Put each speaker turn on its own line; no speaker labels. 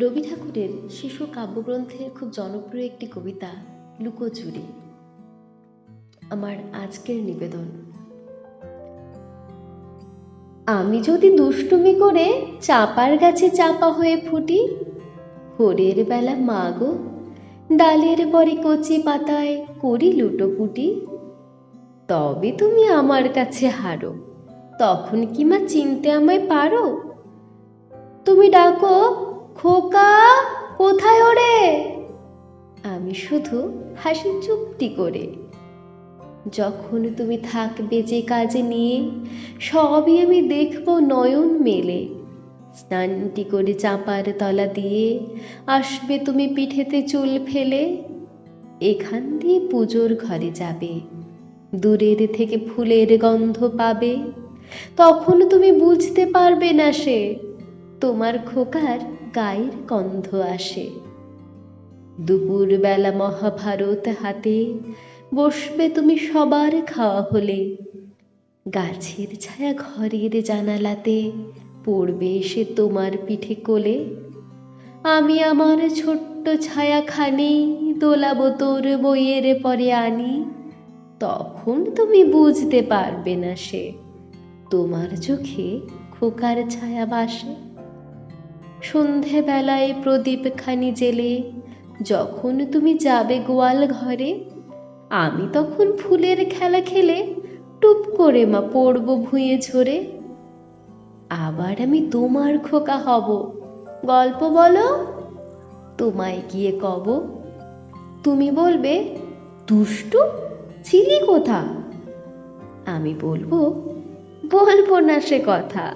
রবি ঠাকুরের শিশু কাব্যগ্রন্থের খুব জনপ্রিয় একটি কবিতা, লুকোচুরি। আমার আজকের নিবেদন। আমি যদি দুষ্টুমি করে চাপার গাছে চাপা হয়ে ফুটি, ভোরের বেলা মাগো ডালের পরে কচি পাতায় করি লুটোপুটি তবে তুমি আমার কাছে হারো, তখন কি মা চিনতে আমায় পারো? তুমি ডাকো খোকা, কোথায় ওরে? আমি শুধু হাসি চুপটি করে। যখন তুমি থাকবে যে কাজে নিয়ে, সবই আমি দেখব নয়ন মেলে। স্নানটি করে চাপার তলা দিয়ে আসবে তুমি পিঠেতে চুল ফেলে। এখান দিয়ে পুজোর ঘরে যাবে। দূরের থেকে ফুলের গন্ধ পাবে। তখন তুমি বুঝতে পারবে না সে তোমার খোকার গায়ের গন্ধ আসে। দুপুরবেলা মহাভারত হাতে বসবে তুমি সবার খাওয়া হলে। গাছের ছায়া ঘরের জানালাতে পড়বে এসে তোমার পিঠে কোলে। আমি আমার ছোট্ট ছায়াখানি দোলাবো তোর বইয়ের পরে আনি। তখন তুমি বুঝতে পারবে না সে। তোমার চোখে খোকার ছায়া বাসে। সন্ধেবেলায় প্রদীপখানি জেলে, যখন তুমি যাবে গোয়াল ঘরে, আমি তখন ফুলের খেলা খেলে টুপ করে মা পড়ব ভুঁয়ে ঝরে। আবার আমি তোমার খোকা হব, গল্প বলো, তোমায় গিয়ে কব। তুমি বলবে, দুষ্টু ছিলি কোথা? আমি বলব বলব না সে কথা।